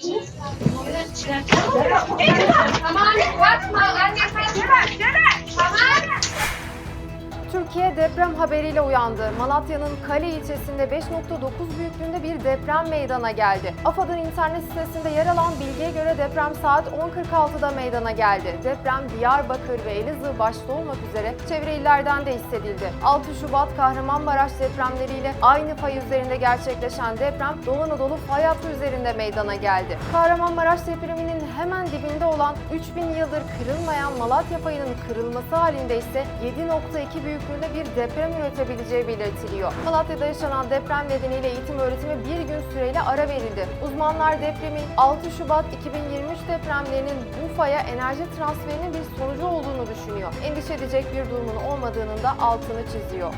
Tamam, bakma. Anne sen Tamam. Türkiye deprem haberiyle uyandı. Malatya'nın Kale ilçesinde 5.9 büyüklüğünde bir deprem meydana geldi. AFAD'ın internet sitesinde yer alan bilgiye göre deprem saat 10.46'da meydana geldi. Deprem Diyarbakır ve Elazığ başta olmak üzere çevre illerden de hissedildi. 6 Şubat Kahramanmaraş depremleriyle aynı fay üzerinde gerçekleşen deprem Doğu Anadolu fay hattı üzerinde meydana geldi. Kahramanmaraş depreminin hemen dibinde olan 3000 yıldır kırılmayan Malatya fayının kırılması halinde ise 7.2 büyüklüğünde bir deprem üretebileceği belirtiliyor. Malatya'da yaşanan deprem nedeniyle eğitim öğretime bir gün süreyle ara verildi. Uzmanlar depremin 6 Şubat 2023 depremlerinin bu faya enerji transferinin bir sonucu olduğunu düşünüyor. Endişe edecek bir durumun olmadığının da altını çiziyor.